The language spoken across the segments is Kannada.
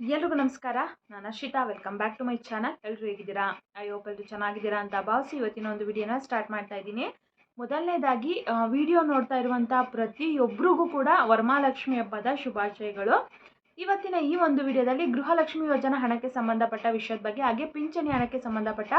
ಎಲ್ರಿಗೂ ನಮಸ್ಕಾರ. ನಾನು Arshita. Welcome back to my channel ಎಲ್ಲರೂ ಹೇಗಿದ್ದೀರಾ? ಐ ಹೋಪ್ ಎಲ್ಲರೂ ಚೆನ್ನಾಗಿದ್ದೀರಾ ಅಂತ ಭಾವಿಸಿ ಇವತ್ತಿನ ಒಂದು ವಿಡಿಯೋನ ಸ್ಟಾರ್ಟ್ ಮಾಡ್ತಾ ಇದ್ದೀನಿ. ಮೊದಲನೇದಾಗಿ ವಿಡಿಯೋ ನೋಡ್ತಾ ಇರುವಂಥ ಪ್ರತಿಯೊಬ್ಬರಿಗೂ ಕೂಡ ವರಮಾಲಕ್ಷ್ಮಿ ಹಬ್ಬದ ಶುಭಾಶಯಗಳು. ಇವತ್ತಿನ ಈ ಒಂದು ವಿಡಿಯೋದಲ್ಲಿ ಗೃಹಲಕ್ಷ್ಮಿ ಯೋಜನಾ ಹಣಕ್ಕೆ ಸಂಬಂಧಪಟ್ಟ ವಿಷಯದ ಬಗ್ಗೆ, ಹಾಗೆ ಪಿಂಚಣಿ ಹಣಕ್ಕೆ ಸಂಬಂಧಪಟ್ಟ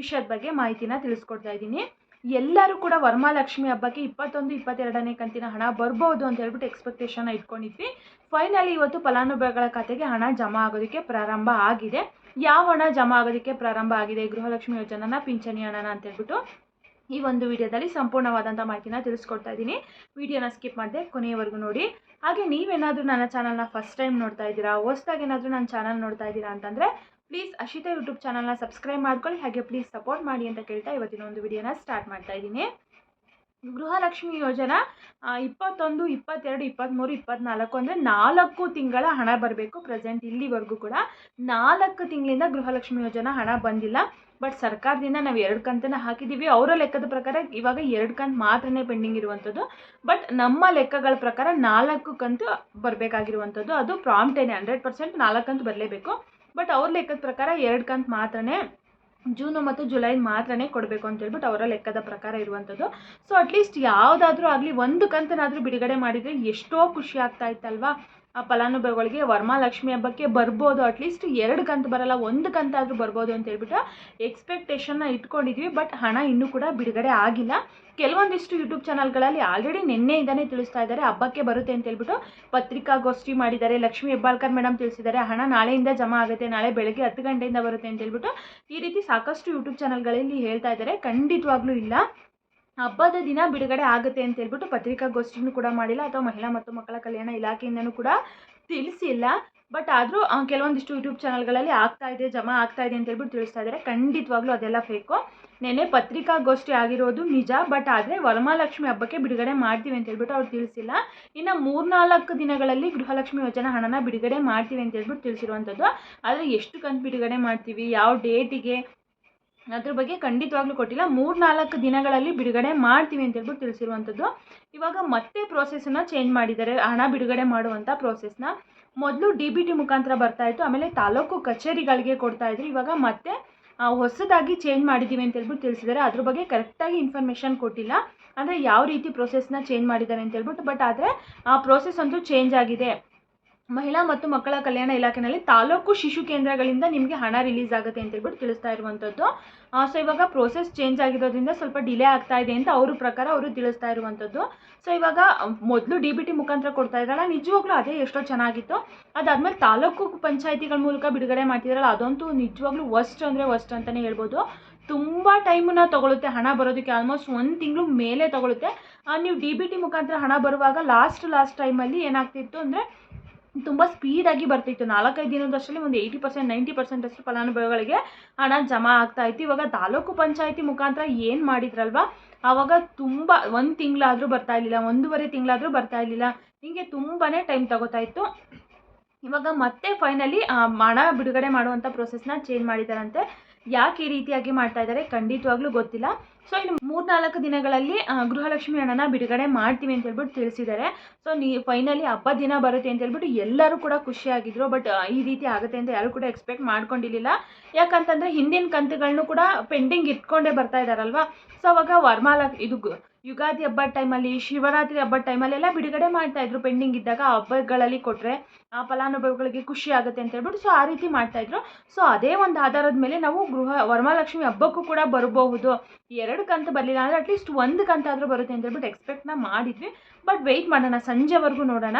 ವಿಷಯದ ಬಗ್ಗೆ ಮಾಹಿತಿನ ತಿಳಿಸ್ಕೊಡ್ತಾ ಇದ್ದೀನಿ. ಎಲ್ಲರೂ ಕೂಡ ವರಮಹಾಲಕ್ಷ್ಮಿ ಹಬ್ಬಕ್ಕೆ ಇಪ್ಪತ್ತೊಂದು, ಇಪ್ಪತ್ತೆರಡನೇ ಕಂತಿನ ಹಣ ಬರ್ಬೋದು ಅಂತ ಹೇಳ್ಬಿಟ್ಟು ಎಕ್ಸ್ಪೆಕ್ಟೇಷನ್ ಇಟ್ಕೊಂಡಿದ್ವಿ. ಫೈನಲಿ ಇವತ್ತು ಫಲಾನುಭವಿಗಳ ಖಾತೆಗೆ ಹಣ ಜಮಾ ಆಗೋದಕ್ಕೆ ಪ್ರಾರಂಭ ಆಗಿದೆ. ಯಾವ ಹಣ ಜಮಾ ಆಗೋದಕ್ಕೆ ಪ್ರಾರಂಭ ಆಗಿದೆ? ಗೃಹಲಕ್ಷ್ಮಿ ಯೋಜನೆನ, ಪಿಂಚಣಿ ಹಣನ ಅಂತ ಹೇಳ್ಬಿಟ್ಟು ಈ ಒಂದು ವಿಡಿಯೋದಲ್ಲಿ ಸಂಪೂರ್ಣವಾದಂಥ ಮಾಹಿತಿನ ತಿಳಿಸ್ಕೊಡ್ತಾ ಇದ್ದೀನಿ. ವಿಡಿಯೋನ ಸ್ಕಿಪ್ ಮಾಡದೆ ಕೊನೆಯವರೆಗೂ ನೋಡಿ. ಹಾಗೆ ನೀವೇನಾದರೂ ನನ್ನ ಚಾನಲ್ನ ಫಸ್ಟ್ ಟೈಮ್ ನೋಡ್ತಾ ಇದ್ದೀರಾ, ಹೊಸ್ದಾಗಿ ಏನಾದರೂ ನನ್ನ ಚಾನಲ್ ನೋಡ್ತಾ ಇದ್ದೀರಾ ಅಂತಂದರೆ ಪ್ಲೀಸ್ ಅಶಿತಾ ಯೂಟ್ಯೂಬ್ ಚಾನಲ್ನ ಸಬ್ಸ್ಕ್ರೈಬ್ ಮಾಡ್ಕೊಳ್ಳಿ, ಹಾಗೆ ಪ್ಲೀಸ್ ಸಪೋರ್ಟ್ ಮಾಡಿ ಅಂತ ಕೇಳ್ತಾ ಇವತ್ತಿನ ಒಂದು ವಿಡಿಯೋನ ಸ್ಟಾರ್ಟ್ ಮಾಡ್ತಾ ಇದ್ದೀನಿ. ಗೃಹಲಕ್ಷ್ಮಿ ಯೋಜನಾ ಇಪ್ಪತ್ತೊಂದು, ಇಪ್ಪತ್ತೆರಡು ಇಪ್ಪತ್ತ್ಮೂರು ಇಪ್ಪತ್ನಾಲ್ಕು ಅಂದರೆ ನಾಲ್ಕು ತಿಂಗಳ ಹಣ ಬರಬೇಕು ಪ್ರೆಸೆಂಟ್ ಇಲ್ಲಿವರೆಗೂ ಕೂಡ. ನಾಲ್ಕು ತಿಂಗಳಿಂದ ಗೃಹಲಕ್ಷ್ಮಿ ಯೋಜನಾ ಹಣ ಬಂದಿಲ್ಲ. ಬಟ್ ಸರ್ಕಾರದಿಂದ ನಾವು ಎರಡು ಕಂತನ್ನು ಹಾಕಿದ್ದೀವಿ ಅವರ ಲೆಕ್ಕದ ಪ್ರಕಾರ ಇವಾಗ ಎರಡು ಕಂತು ಮಾತ್ರನೇ ಪೆಂಡಿಂಗ್ ಇರುವಂಥದ್ದು. ಬಟ್ ನಮ್ಮ ಲೆಕ್ಕಗಳ ಪ್ರಕಾರ ನಾಲ್ಕು ಕಂತು ಬರಬೇಕಾಗಿರುವಂಥದ್ದು. ಅದು ಪ್ರಾಂಪ್ಟೇನೆ ಹಂಡ್ರೆಡ್ ಪರ್ಸೆಂಟ್ ನಾಲ್ಕು ಕಂತು ಬರಲೇಬೇಕು. ಬಟ್ ಅವ್ರ ಲೆಕ್ಕದ ಪ್ರಕಾರ ಎರಡು ಕಂತು ಮಾತ್ರನೇ ಜೂನು ಮತ್ತು ಜುಲೈ ಮಾತ್ರನೇ ಕೊಡಬೇಕು ಅಂತ ಹೇಳ್ಬಿಟ್ಟು ಅವರ ಲೆಕ್ಕದ ಪ್ರಕಾರ ಇರುವಂಥದ್ದು. ಸೊ ಅಟ್ಲೀಸ್ಟ್ ಯಾವುದಾದ್ರೂ ಆಗಲಿ, ಒಂದು ಕಂತನಾದರೂ ಬಿಡುಗಡೆ ಮಾಡಿದರೆ ಎಷ್ಟೋ ಖುಷಿ ಆಗ್ತಾ ಇತ್ತಲ್ವಾ? ಫಲಾನುಭವಿಗಳಿಗೆ ವರಮಹಾಲಕ್ಷ್ಮಿ ಹಬ್ಬಕ್ಕೆ ಬರ್ಬೋದು ಅಟ್ಲೀಸ್ಟ್ ಎರಡು ಕಂತು ಬರಲ್ಲ, ಒಂದು ಕಂತಾದರೂ ಬರ್ಬೋದು ಅಂತ ಹೇಳ್ಬಿಟ್ಟು ಎಕ್ಸ್ಪೆಕ್ಟೇಷನ್ನ ಇಟ್ಕೊಂಡಿದ್ವಿ. ಬಟ್ ಹಣ ಇನ್ನೂ ಕೂಡ ಬಿಡುಗಡೆ ಆಗಿಲ್ಲ. ಕೆಲವೊಂದಿಷ್ಟು ಯೂಟ್ಯೂಬ್ ಚಾನಲ್ಗಳಲ್ಲಿ ಆಲ್ರೆಡಿ ನಿನ್ನೆಯಿಂದನೇ ತಿಳಿಸ್ತಾ ಇದ್ದಾರೆ, ಹಬ್ಬಕ್ಕೆ ಬರುತ್ತೆ ಅಂತ ಹೇಳ್ಬಿಟ್ಟು ಪತ್ರಿಕಾಗೋಷ್ಠಿ ಮಾಡಿದ್ದಾರೆ, ಲಕ್ಷ್ಮಿ ಹೆಬ್ಬಾಳ್ಕರ್ ಮೇಡಮ್ ತಿಳಿಸಿದ್ದಾರೆ, ಹಣ ನಾಳೆಯಿಂದ ಜಮಾ ಆಗುತ್ತೆ, ನಾಳೆ ಬೆಳಗ್ಗೆ ಹತ್ತು ಗಂಟೆಯಿಂದ ಬರುತ್ತೆ ಅಂತ ಹೇಳ್ಬಿಟ್ಟು ಈ ರೀತಿ ಸಾಕಷ್ಟು ಯೂಟ್ಯೂಬ್ ಚಾನಲ್ಗಳಲ್ಲಿ ಹೇಳ್ತಾ ಇದ್ದಾರೆ. ಖಂಡಿತವಾಗ್ಲೂ ಇಲ್ಲ. ಹಬ್ಬದ ದಿನ ಬಿಡುಗಡೆ ಆಗುತ್ತೆ ಅಂತ ಹೇಳ್ಬಿಟ್ಟು ಪತ್ರಿಕಾಗೋಷ್ಠಿನೂ ಕೂಡ ಮಾಡಿಲ್ಲ, ಅಥವಾ ಮಹಿಳಾ ಮತ್ತು ಮಕ್ಕಳ ಕಲ್ಯಾಣ ಇಲಾಖೆಯಿಂದನೂ ಕೂಡ ತಿಳಿಸಿಲ್ಲ. ಬಟ್ ಆದರೂ ಕೆಲವೊಂದಿಷ್ಟು ಯೂಟ್ಯೂಬ್ ಚಾನಲ್ಗಳಲ್ಲಿ ಆಗ್ತಾ ಇದೆ, ಜಮಾ ಆಗ್ತಾ ಇದೆ ಅಂತ ಹೇಳ್ಬಿಟ್ಟು ತಿಳಿಸ್ತಾ ಇದ್ದಾರೆ. ಖಂಡಿತವಾಗ್ಲೂ ಅದೆಲ್ಲ ಫೇಕು. ನೆನೆ ಪತ್ರಿಕಾಗೋಷ್ಠಿ ಆಗಿರೋದು ನಿಜ ಬಟ್ ಆದರೆ ವರಮಹಾಲಕ್ಷ್ಮಿ ಹಬ್ಬಕ್ಕೆ ಬಿಡುಗಡೆ ಮಾಡ್ತೀವಿ ಅಂತ ಹೇಳ್ಬಿಟ್ಟು ಅವ್ರು ತಿಳಿಸಿಲ್ಲ. ಇನ್ನು ಮೂರ್ನಾಲ್ಕು ದಿನಗಳಲ್ಲಿ ಗೃಹಲಕ್ಷ್ಮಿ ಯೋಜನಾ ಹಣನ ಬಿಡುಗಡೆ ಮಾಡ್ತೀವಿ ಅಂತ ಹೇಳ್ಬಿಟ್ಟು ತಿಳಿಸಿರುವಂಥದ್ದು. ಆದರೆ ಎಷ್ಟು ಕಂತು ಬಿಡುಗಡೆ ಮಾಡ್ತೀವಿ, ಯಾವ ಡೇಟಿಗೆ ಅದ್ರ ಬಗ್ಗೆ ಖಂಡಿತವಾಗ್ಲೂ ಕೊಟ್ಟಿಲ್ಲ. ಮೂರ್ನಾಲ್ಕು ದಿನಗಳಲ್ಲಿ ಬಿಡುಗಡೆ ಮಾಡ್ತೀವಿ ಅಂತ ಹೇಳ್ಬಿಟ್ಟು ತಿಳಿಸಿರುವಂಥದ್ದು. ಇವಾಗ ಮತ್ತೆ ಪ್ರೋಸೆಸನ್ನು ಚೇಂಜ್ ಮಾಡಿದ್ದಾರೆ. ಹಣ ಬಿಡುಗಡೆ ಮಾಡುವಂಥ ಪ್ರೋಸೆಸ್ನ ಮೊದಲು ಡಿ ಬಿ ಟಿ ಮುಖಾಂತರ ಬರ್ತಾ ಇತ್ತು. ಆಮೇಲೆ ತಾಲೂಕು ಕಚೇರಿಗಳಿಗೆ ಕೊಡ್ತಾ ಇದ್ರು. ಇವಾಗ ಮತ್ತೆ ಹೊಸದಾಗಿ ಚೇಂಜ್ ಮಾಡಿದ್ದೀವಿ ಅಂತ ಹೇಳ್ಬಿಟ್ಟು ತಿಳಿಸಿದ್ದಾರೆ. ಅದ್ರ ಬಗ್ಗೆ ಕರೆಕ್ಟಾಗಿ ಇನ್ಫಾರ್ಮೇಷನ್ ಕೊಟ್ಟಿಲ್ಲ. ಅಂದರೆ ಯಾವ ರೀತಿ ಪ್ರೋಸೆಸ್ನ ಚೇಂಜ್ ಮಾಡಿದ್ದಾರೆ ಅಂತ ಹೇಳ್ಬಿಟ್ಟು. ಬಟ್ ಆದರೆ, ಆ ಪ್ರೋಸೆಸ್ ಅಂತೂ ಚೇಂಜ್ ಆಗಿದೆ. ಮಹಿಳಾ ಮತ್ತು ಮಕ್ಕಳ ಕಲ್ಯಾಣ ಇಲಾಖೆನಲ್ಲಿ ತಾಲೂಕು ಶಿಶು ಕೇಂದ್ರಗಳಿಂದ ನಿಮಗೆ ಹಣ ರಿಲೀಸ್ ಆಗುತ್ತೆ ಅಂತ ಹೇಳ್ಬಿಟ್ಟು ತಿಳಿಸ್ತಾ ಇರುವಂಥದ್ದು ಸೊ ಇವಾಗ ಪ್ರೋಸೆಸ್ ಚೇಂಜ್ ಆಗಿರೋದ್ರಿಂದ ಸ್ವಲ್ಪ ಡಿಲೇ ಆಗ್ತಾ ಇದೆ ಅಂತ ಅವ್ರ ಪ್ರಕಾರ ಅವರು ತಿಳಿಸ್ತಾ ಇರುವಂಥದ್ದು ಸೊ ಇವಾಗ ಮೊದಲು ಡಿ ಬಿ ಟಿ ಮುಖಾಂತರ ಕೊಡ್ತಾ ಇದ್ರಲ್ಲ, ನಿಜವಾಗ್ಲೂ ಅದೇ ಎಷ್ಟೋ ಚೆನ್ನಾಗಿತ್ತು. ಅದಾದಮೇಲೆ ತಾಲೂಕು ಪಂಚಾಯತಿಗಳ ಮೂಲಕ ಬಿಡುಗಡೆ ಮಾಡ್ತಿದ್ರಲ್ಲ, ಅದಂತೂ ನಿಜವಾಗ್ಲೂ ವರ್ಸ್ಟ್ ಅಂದರೆ ವರ್ಸ್ಟ್ ಅಂತಲೇ ಹೇಳ್ಬೋದು. ತುಂಬ ಟೈಮನ್ನ ತಗೊಳುತ್ತೆ ಹಣ ಬರೋದಕ್ಕೆ ಆಲ್ಮೋಸ್ಟ್ ಒಂದು ತಿಂಗಳು ಮೇಲೆ ತಗೊಳುತ್ತೆ. ನೀವು ಡಿ ಬಿ ಟಿ ಮುಖಾಂತರ ಹಣ ಬರುವಾಗ ಲಾಸ್ಟ್ ಲಾಸ್ಟ್ ಟೈಮಲ್ಲಿ ಏನಾಗ್ತಿತ್ತು ಅಂದರೆ ತುಂಬ ಸ್ಪೀಡಾಗಿ ಬರ್ತಿತ್ತು. ನಾಲ್ಕೈದು ದಿನದಷ್ಟರಲ್ಲಿ ಒಂದು ಏಯ್ಟಿ ಪರ್ಸೆಂಟ್ ನೈಂಟಿ ಪರ್ಸೆಂಟ್ ಅಷ್ಟು ಫಲಾನುಭವಿಗಳಿಗೆ ಹಣ ಜಮಾ ಆಗ್ತಾ ಇತ್ತು. ಇವಾಗ ತಾಲೂಕು ಪಂಚಾಯತಿ ಮುಖಾಂತರ ಏನು ಮಾಡಿದ್ರಲ್ವ? ಆವಾಗ ತುಂಬ ಒಂದು ತಿಂಗಳಾದರೂ ಬರ್ತಾ ಇರಲಿಲ್ಲ, ಒಂದೂವರೆ ತಿಂಗಳಾದರೂ ಬರ್ತಾ ಇರಲಿಲ್ಲ. ಹೀಗೆ ತುಂಬಾ ಟೈಮ್ ತಗೋತಾ ಇತ್ತು. ಇವಾಗ ಮತ್ತೆ ಫೈನಲಿ ಹಣ ಬಿಡುಗಡೆ ಮಾಡುವಂಥ ಪ್ರೊಸೆಸ್ನ ಚೇಂಜ್ ಮಾಡಿದಾರಂತೆ. ಯಾಕೆ ಈ ರೀತಿಯಾಗಿ ಮಾಡ್ತಾ ಇದ್ದಾರೆ? ಖಂಡಿತವಾಗ್ಲೂ ಗೊತ್ತಿಲ್ಲ. ಸೊ ಇನ್ನು ಮೂರ್ನಾಲ್ಕು ದಿನಗಳಲ್ಲಿ ಗೃಹಲಕ್ಷ್ಮಿ ಹಣನ ಬಿಡುಗಡೆ ಮಾಡ್ತೀವಿ ಅಂತ ಹೇಳ್ಬಿಟ್ಟು ತಿಳಿಸಿದ್ದಾರೆ. ಸೊ ನೀ ಫೈನಲಿ ಹಬ್ಬ ದಿನ ಬರುತ್ತೆ ಅಂತ ಹೇಳ್ಬಿಟ್ಟು ಎಲ್ಲರೂ ಕೂಡ ಖುಷಿಯಾಗಿದ್ರು. ಬಟ್ ಈ ರೀತಿ ಆಗುತ್ತೆ ಅಂತ ಯಾರು ಕೂಡ ಎಕ್ಸ್ಪೆಕ್ಟ್ ಮಾಡ್ಕೊಂಡಿರಲಿಲ್ಲ. ಯಾಕಂತಂದರೆ ಹಿಂದಿನ ಕಂತುಗಳನ್ನು ಕೂಡ ಪೆಂಡಿಂಗ್ ಇಟ್ಕೊಂಡೇ ಬರ್ತಾ ಇದ್ದಾರಲ್ವಾ ಸೊ ಅವಾಗ ವರ್ಮಾಲ, ಇದು ಯುಗಾದಿ ಹಬ್ಬದ ಟೈಮಲ್ಲಿ ಶಿವರಾತ್ರಿ ಹಬ್ಬದ ಟೈಮಲ್ಲಿ ಎಲ್ಲ ಬಿಡುಗಡೆ ಮಾಡ್ತಾ ಇದ್ರು ಪೆಂಡಿಂಗ್ ಇದ್ದಾಗ ಹಬ್ಬಗಳಲ್ಲಿ ಕೊಟ್ಟರೆ ಆ ಫಲಾನುಭವಿಗಳಿಗೆ ಖುಷಿ ಆಗುತ್ತೆ ಅಂತ ಹೇಳ್ಬಿಟ್ಟು ಸೊ, ಆ ರೀತಿ ಮಾಡ್ತಾ ಇದ್ರು. ಸೊ ಅದೇ ಒಂದು ಆಧಾರದ ಮೇಲೆ ನಾವು ಗೃಹ ವರಮಹಾಲಕ್ಷ್ಮಿ ಹಬ್ಬಕ್ಕೂ ಕೂಡ ಬರಬಹುದು. ಎರಡು ಕಂತು ಬರಲಿಲ್ಲ ಅಂದರೆ ಅಟ್ಲೀಸ್ಟ್ ಒಂದು ಕಂತಾದರೂ ಬರುತ್ತೆ ಅಂತ ಹೇಳ್ಬಿಟ್ಟು ಎಕ್ಸ್ಪೆಕ್ಟ್ನ ಮಾಡಿದ್ವಿ. ಬಟ್ ವೆಯ್ಟ್ ಮಾಡೋಣ, ಸಂಜೆವರೆಗೂ ನೋಡೋಣ.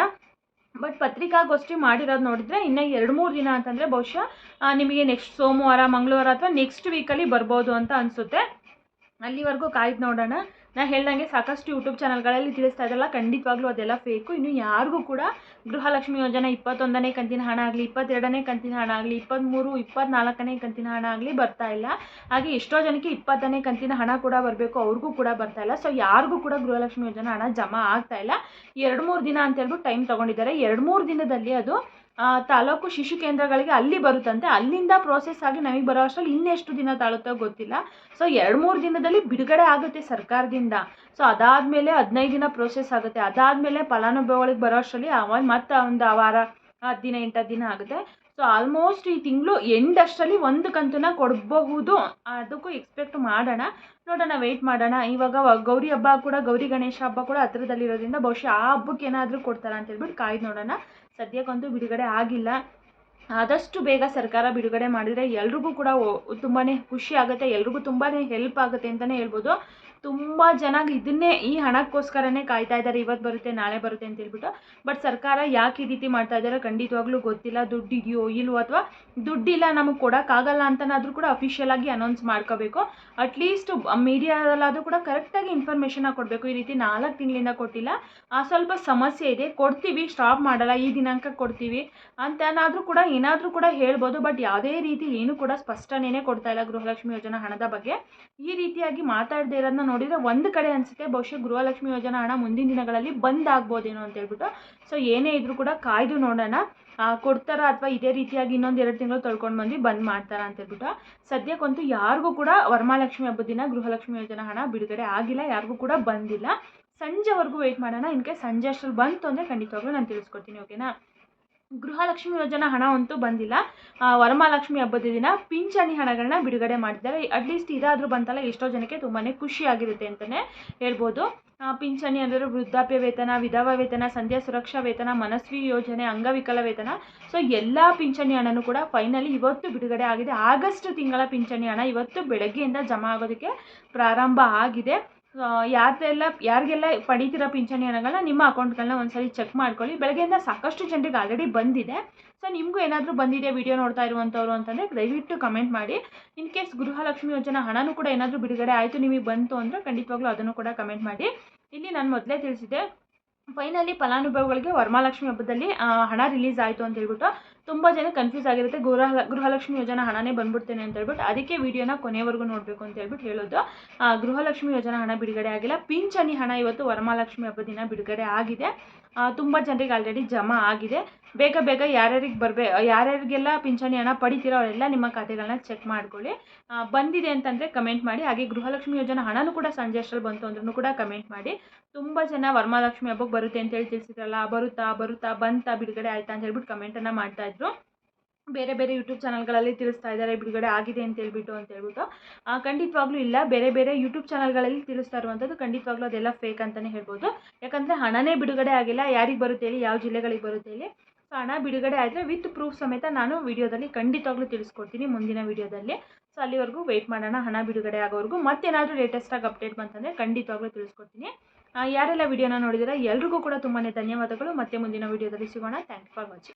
ಬಟ್ ಪತ್ರಿಕಾಗೋಷ್ಠಿ ಮಾಡಿರೋದು ನೋಡಿದರೆ ಇನ್ನು ಎರಡು ಮೂರು ದಿನ ಅಂತಂದರೆ ಬಹುಶಃ ನಿಮಗೆ ನೆಕ್ಸ್ಟ್ ಸೋಮವಾರ, ಮಂಗಳವಾರ ಅಥವಾ ನೆಕ್ಸ್ಟ್ ವೀಕಲ್ಲಿ ಬರ್ಬೋದು ಅಂತ ಅನಿಸುತ್ತೆ. ಅಲ್ಲಿವರೆಗೂ ಕಾಯ್ದು ನೋಡೋಣ. ನಾ ಹೇಳ್ದಂಗೆ ಸಾಕಷ್ಟು ಯೂಟ್ಯೂಬ್ ಚಾನಲ್ಗಳಲ್ಲಿ ತಿಳಿಸ್ತಾ ಇದ್ದಲ್ಲ, ಖಂಡಿತವಾಗ್ಲೂ ಅದೆಲ್ಲ ಫೇಕು ಇನ್ನು ಯಾರಿಗೂ ಕೂಡ ಗೃಹಲಕ್ಷ್ಮಿ ಯೋಜನೆ ಇಪ್ಪತ್ತೊಂದನೇ ಕಂತಿನ ಹಣ ಆಗಲಿ, ಇಪ್ಪತ್ತೆರಡನೇ ಕಂತಿನ ಹಣ ಆಗಲಿ ಇಪ್ಪತ್ತ್ಮೂರು ಇಪ್ಪತ್ತ್ನಾಲ್ಕನೇ ಕಂತಿನ ಹಣ ಆಗಲಿ ಬರ್ತಾ ಇಲ್ಲ. ಹಾಗೆ ಎಷ್ಟೋ ಜನಕ್ಕೆ ಇಪ್ಪತ್ತನೇ ಕಂತಿನ ಹಣ ಕೂಡ ಬರಬೇಕು, ಅವ್ರಿಗೂ ಕೂಡ ಬರ್ತಾ ಇಲ್ಲ. ಸೊ ಯಾರಿಗೂ ಕೂಡ ಗೃಹಲಕ್ಷ್ಮಿ ಯೋಜನೆ ಹಣ ಜಮಾ ಆಗ್ತಾ ಇಲ್ಲ. ಎರಡು ಮೂರು ದಿನ ಅಂತ ಹೇಳ್ಬಿಟ್ಟು ಟೈಮ್ ತೊಗೊಂಡಿದ್ದಾರೆ. ಎರಡು ಮೂರು ದಿನದಲ್ಲಿ ಅದು ತಾಲೂಕು ಶಿಶು ಕೇಂದ್ರಗಳಿಗೆ ಅಲ್ಲಿ ಬರುತ್ತಂತೆ. ಅಲ್ಲಿಂದ ಪ್ರೋಸೆಸ್ ಆಗಿ ನಮಗೆ ಬರೋ ಅಷ್ಟರಲ್ಲಿ ಇನ್ನೆಷ್ಟು ದಿನ ತಾಳುತ್ತೋ ಗೊತ್ತಿಲ್ಲ. ಸೊ ಎರಡು ಮೂರು ದಿನದಲ್ಲಿ ಬಿಡುಗಡೆ ಆಗುತ್ತೆ ಸರ್ಕಾರದಿಂದ. ಸೊ ಅದಾದಮೇಲೆ ಹದಿನೈದು ದಿನ ಪ್ರೋಸೆಸ್ ಆಗುತ್ತೆ. ಅದಾದಮೇಲೆ ಫಲಾನುಭವಿಗಳಿಗೆ ಬರೋ ಅಷ್ಟರಲ್ಲಿ ಅವಾಗ ಮತ್ತೆ ಒಂದು ವಾರ ಹತ್ತು ದಿನ ಆಗುತ್ತೆ. ಸೊ ಆಲ್ಮೋಸ್ಟ್ ಈ ತಿಂಗಳು ಎಂಡ್ ಅಷ್ಟರಲ್ಲಿ ಒಂದು ಕಂತನ್ನು ಕೊಡಬಹುದು. ಅದಕ್ಕೂ ಎಕ್ಸ್ಪೆಕ್ಟ್ ಮಾಡೋಣ. ನೋಡೋಣ ವೆಯ್ಟ್ ಮಾಡೋಣ. ಇವಾಗ ಗೌರಿ ಹಬ್ಬ ಕೂಡ, ಗೌರಿ ಗಣೇಶ ಹಬ್ಬ ಕೂಡ ಹತ್ರದಲ್ಲಿರೋದ್ರಿಂದ ಬಹುಶಃ ಆ ಹಬ್ಬಕ್ಕೆ ಏನಾದರೂ ಕೊಡ್ತಾರೆ ಅಂತ ಹೇಳ್ಬಿಟ್ಟು ಕಾಯ್ದು ನೋಡೋಣ. ಸದ್ಯಕ್ಕಂತೂ ಬಿಡುಗಡೆ ಆಗಿಲ್ಲ. ಆದಷ್ಟು ಬೇಗ ಸರ್ಕಾರ ಬಿಡುಗಡೆ ಮಾಡಿದರೆ ಎಲ್ರಿಗೂ ಕೂಡ ತುಂಬಾ ಖುಷಿ ಆಗುತ್ತೆ. ಎಲ್ರಿಗೂ ತುಂಬಾ ಹೆಲ್ಪ್ ಆಗುತ್ತೆ ಅಂತಲೇ ಹೇಳ್ಬೋದು. ತುಂಬ ಜನ ಇದನ್ನೇ ಈ ಹಣಕ್ಕೋಸ್ಕರನೇ ಕಾಯ್ತಾ ಇದ್ದಾರೆ. ಇವತ್ತು ಬರುತ್ತೆ, ನಾಳೆ ಬರುತ್ತೆ ಅಂತ ಹೇಳ್ಬಿಟ್ಟು. ಬಟ್ ಸರ್ಕಾರ ಯಾಕೆ ಈ ರೀತಿ ಮಾಡ್ತಾ ಇದ್ದಾರೆ ಖಂಡಿತವಾಗ್ಲೂ ಗೊತ್ತಿಲ್ಲ. ದುಡ್ಡು ಇದೆಯೋ ಇಲ್ವೋ ಅಥವಾ ದುಡ್ಡಿಲ್ಲ ನಮಗೆ ಕೊಡೋಕ್ಕಾಗಲ್ಲ ಅಂತನಾದರೂ ಕೂಡ ಅಫಿಷಿಯಲ್ ಆಗಿ ಅನೌನ್ಸ್ ಮಾಡ್ಕೋಬೇಕು. ಅಟ್ಲೀಸ್ಟ್ ಮೀಡಿಯಾದಲ್ಲಾದರೂ ಕೂಡ ಕರೆಕ್ಟಾಗಿ ಇನ್ಫಾರ್ಮೇಷನ್ನ ಕೊಡಬೇಕು. ಈ ರೀತಿ ನಾಲ್ಕು ತಿಂಗಳಿಂದ ಕೊಟ್ಟಿಲ್ಲ. ಆ ಸ್ವಲ್ಪ ಸಮಸ್ಯೆ ಇದೆ. ಕೊಡ್ತೀವಿ ಸ್ಟಾಪ್ ಮಾಡಲ್ಲ. ಈ ದಿನಾಂಕ ಕೊಡ್ತೀವಿ ಅಂತನಾದರೂ ಕೂಡ ಏನಾದರೂ ಕೂಡ ಹೇಳ್ಬೋದು. ಬಟ್ ಯಾವುದೇ ರೀತಿ ಏನು ಕೂಡ ಸ್ಪಷ್ಟನೇನೆ ಕೊಡ್ತಾ ಇಲ್ಲ ಗೃಹಲಕ್ಷ್ಮಿ ಯೋಜನಾ ಹಣದ ಬಗ್ಗೆ. ಈ ರೀತಿಯಾಗಿ ಮಾತಾಡದೇ ಇರೋದನ್ನ ನೋಡಿದರೆ ಒಂದು ಕಡೆ ಅನಿಸುತ್ತೆ, ಬಹುಶಃ ಗೃಹಲಕ್ಷ್ಮಿ ಯೋಜನಾ ಹಣ ಮುಂದಿನ ದಿನಗಳಲ್ಲಿ ಬಂದ್ ಆಗ್ಬೋದೇನೋ ಅಂತ ಹೇಳ್ಬಿಟ್ಟು. ಸೊ ಏನೇ ಇದ್ರೂ ಕೂಡ ಕಾಯ್ದು ನೋಡೋಣ. ಕೊಡ್ತಾರಾ ಅಥವಾ ಇದೇ ರೀತಿಯಾಗಿ ಇನ್ನೊಂದು ಎರಡು ತಿಂಗಳು ತೊಳ್ಕೊಂಡು ಬಂದು ಬಂದ್ ಮಾಡ್ತಾರಾ ಅಂತ ಹೇಳ್ಬಿಟ್ಟು. ಸದ್ಯಕ್ಕಂತೂ ಯಾರಿಗೂ ಕೂಡ ವರಮಹಾಲಕ್ಷ್ಮಿ ಹಬ್ಬದ ದಿನ ಗೃಹಲಕ್ಷ್ಮಿ ಯೋಜನಾ ಹಣ ಬಿಡುಗಡೆ ಆಗಿಲ್ಲ, ಯಾರಿಗೂ ಕೂಡ ಬಂದಿಲ್ಲ. ಸಂಜೆವರೆಗೂ ವೆಯ್ಟ್ ಮಾಡೋಣ. ಇನ್ಕೆ ಸಂಜೆ ಅಷ್ಟರಲ್ಲಿ ಬಂತು ಅಂದರೆ ಖಂಡಿತವಾಗ್ಲೂ ನಾನು ತಿಳಿಸ್ಕೊಡ್ತೀನಿ ಓಕೆನಾ ಗೃಹಲಕ್ಷ್ಮಿ ಯೋಜನಾ ಹಣ ಅಂತೂ ಬಂದಿಲ್ಲ. ವರಮಹಾಲಕ್ಷ್ಮಿ ಹಬ್ಬದ ದಿನ ಪಿಂಚಣಿ ಹಣಗಳನ್ನ ಬಿಡುಗಡೆ ಮಾಡಿದ್ದಾರೆ ಅಟ್ಲೀಸ್ಟ್ ಇದಾದರೂ ಬಂತಲ್ಲ, ಎಷ್ಟೋ ಜನಕ್ಕೆ ತುಂಬಾ ಖುಷಿಯಾಗಿರುತ್ತೆ ಅಂತಲೇ ಹೇಳ್ಬೋದು. ಪಿಂಚಣಿ ಅಂದರೆ ವೃದ್ಧಾಪ್ಯ ವೇತನ, ವಿಧವಾ ವೇತನ, ಸಂಧ್ಯಾ ಸುರಕ್ಷಾ ವೇತನ, ಮನಸ್ವಿ ಯೋಜನೆ, ಅಂಗವಿಕಲ ವೇತನ. ಸೊ ಎಲ್ಲ ಪಿಂಚಣಿ ಹಣನೂ ಕೂಡ ಫೈನಲಿ ಇವತ್ತು ಬಿಡುಗಡೆ ಆಗಿದೆ. ಆಗಸ್ಟ್ ತಿಂಗಳ ಪಿಂಚಣಿ ಹಣ ಇವತ್ತು ಬೆಳಗ್ಗೆಯಿಂದ ಜಮಾ ಆಗೋದಕ್ಕೆ ಪ್ರಾರಂಭ ಆಗಿದೆ. ಯಾರ್ದೆಲ್ಲ ಯಾರಿಗೆಲ್ಲ ಪಡೀತಿರೋ ಪಿಂಚಣಿ ಹಣಗಳನ್ನ ನಿಮ್ಮ ಅಕೌಂಟ್ಗಳನ್ನ ಒಂದ್ಸರಿ ಚೆಕ್ ಮಾಡ್ಕೊಳ್ಳಿ. ಬೆಳಗ್ಗೆಯಿಂದ ಸಾಕಷ್ಟು ಜನರಿಗೆ ಆಲ್ರೆಡಿ ಬಂದಿದೆ. ಸೊ ನಿಮಗೂ ಏನಾದರೂ ಬಂದಿದೆ ವಿಡಿಯೋ ನೋಡ್ತಾ ಇರುವಂಥವ್ರು ಅಂತಂದರೆ ದಯವಿಟ್ಟು ಕಮೆಂಟ್ ಮಾಡಿ. ಇನ್ ಕೇಸ್ ಗೃಹಲಕ್ಷ್ಮಿ ಯೋಜನಾ ಹಣನೂ ಕೂಡ ಏನಾದರೂ ಬಿಡುಗಡೆ ಆಯಿತು, ನಿಮಗೆ ಬಂತು ಅಂದರೆ ಖಂಡಿತವಾಗ್ಲೂ ಅದನ್ನು ಕೂಡ ಕಮೆಂಟ್ ಮಾಡಿ. ಇಲ್ಲಿ ನಾನು ಮೊದಲೇ ತಿಳಿಸಿದೆ ಫೈನಲಿ ಫಲಾನುಭವಿಗಳಿಗೆ ವರಮಹಾಲಕ್ಷ್ಮಿ ಹಬ್ಬದಲ್ಲಿ ಹಣ ರಿಲೀಸ್ ಆಯಿತು ಅಂತ ಹೇಳ್ಬಿಟ್ಟು ತುಂಬ ಜನ ಕನ್ಫ್ಯೂಸ್ ಆಗಿರುತ್ತೆ. ಗೃಹ, ಗೃಹಲಕ್ಷ್ಮಿ ಯೋಜನಾ ಹಣನೇ ಬಂದ್ಬಿಡ್ತೇನೆ ಅಂತ ಹೇಳ್ಬಿಟ್ಟು ಅದಕ್ಕೆ ವಿಡಿಯೋನ ಕೊನೆವರೆಗೂ ನೋಡಬೇಕು ಅಂತ ಹೇಳ್ಬಿಟ್ಟು ಹೇಳೋದು. ಗೃಹಲಕ್ಷ್ಮಿ ಯೋಜನಾ ಹಣ ಬಿಡುಗಡೆ ಆಗಿಲ್ಲ. ಪಿಂಚಣಿ ಹಣ ಇವತ್ತು ವರಮಹಾಲಕ್ಷ್ಮಿ ಹಬ್ಬದ ದಿನ ಬಿಡುಗಡೆ ಆಗಿದೆ. ತುಂಬ ಜನರಿಗೆ ಆಲ್ರೆಡಿ ಜಮಾ ಆಗಿದೆ. ಬೇಗ ಬೇಗ ಯಾರ್ಯಾರಿಗೆ ಬರಬೇ, ಯಾರ್ಯಾರಿಗೆಲ್ಲ ಪಿಂಚಣಿ ಹಣ ಪಡಿತೀರೋ ಅವರೆಲ್ಲ ನಿಮ್ಮ ಖಾತೆಗಳನ್ನ ಚೆಕ್ ಮಾಡ್ಕೊಳ್ಳಿ. ಬಂದಿದೆ ಅಂತಂದರೆ ಕಮೆಂಟ್ ಮಾಡಿ. ಹಾಗೆ ಗೃಹಲಕ್ಷ್ಮಿ ಯೋಜನೆ ಹಣನೂ ಕೂಡ ಸಂಜೆ ಅಷ್ಟರಲ್ಲಿ ಬಂತು ಅಂದ್ರೂ ಕೂಡ ಕಮೆಂಟ್ ಮಾಡಿ. ತುಂಬ ಜನ ವರಮಹಾಲಕ್ಷ್ಮಿ ಹಬ್ಬಕ್ಕೆ ಬರುತ್ತೆ ಅಂತೇಳಿ ತಿಳಿಸಿದ್ರಲ್ಲ, ಬರುತ್ತಾ ಬರುತ್ತಾ, ಬಂತಾ, ಬಿಡುಗಡೆ ಆಯ್ತಾ ಅಂತ ಹೇಳ್ಬಿಟ್ಟು ಕಮೆಂಟನ್ನು ಮಾಡ್ತಾ ಇದ್ರು. ಬೇರೆ ಬೇರೆ ಯೂಟ್ಯೂಬ್ ಚಾನಲ್ಗಳಲ್ಲಿ ತಿಳಿಸ್ತಾ ಇದ್ದಾರೆ ಬಿಡುಗಡೆ ಆಗಿದೆ ಅಂತ ಹೇಳ್ಬಿಟ್ಟು ಅಂತ ಹೇಳ್ಬಿಟ್ಟು. ಖಂಡಿತವಾಗ್ಲೂ ಇಲ್ಲ. ಬೇರೆ ಬೇರೆ ಯೂಟ್ಯೂಬ್ ಚಾನಲ್ಗಳಲ್ಲಿ ತಿಳಿಸ್ತಾ ಇರುವಂಥದ್ದು ಖಂಡಿತವಾಗ್ಲೂ ಅದೆಲ್ಲ ಫೇಕ್ ಅಂತಲೇ ಹೇಳ್ಬೋದು. ಯಾಕಂದರೆ ಹಣನೇ ಬಿಡುಗಡೆ ಆಗಿಲ್ಲ. ಯಾರಿಗೆ ಬರುತ್ತೆ ಹೇಳಿ? ಯಾವ ಜಿಲ್ಲೆಗಳಿಗೆ ಬರುತ್ತೆ ಹೇಳಿ? ಹಣ ಬಿಡುಗಡೆ ಆದರೆ ವಿತ್ ಪ್ರೂಫ್ ಸಮೇತ ನಾನು ವಿಡಿಯೋದಲ್ಲಿ ಖಂಡಿತವಾಗ್ಲೂ ತಿಳಿಸ್ಕೊಡ್ತೀನಿ ಮುಂದಿನ ವಿಡಿಯೋದಲ್ಲಿ. ಸೊ ಅಲ್ಲಿವರೆಗೂ ವೆಯ್ಟ್ ಮಾಡೋಣ, ಹಣ ಬಿಡುಗಡೆ ಆಗೋವರೆಗೂ. ಮತ್ತೇನಾದರೂ ಲೇಟೆಸ್ಟಾಗಿ ಅಪ್ಡೇಟ್ ಬಂತಂದರೆ ಖಂಡಿತವಾಗ್ಲೂ ತಿಳಿಸ್ಕೊಡ್ತೀನಿ. ಯಾರೆಲ್ಲ ವಿಡಿಯೋನ ನೋಡಿದ್ದೀರಾ, ಎಲ್ರಿಗೂ ಕೂಡ ತುಂಬಾ ಧನ್ಯವಾದಗಳು. ಮತ್ತೆ ಮುಂದಿನ ವಿಡಿಯೋದಲ್ಲಿ ಸಿಗೋಣ. Thank for watching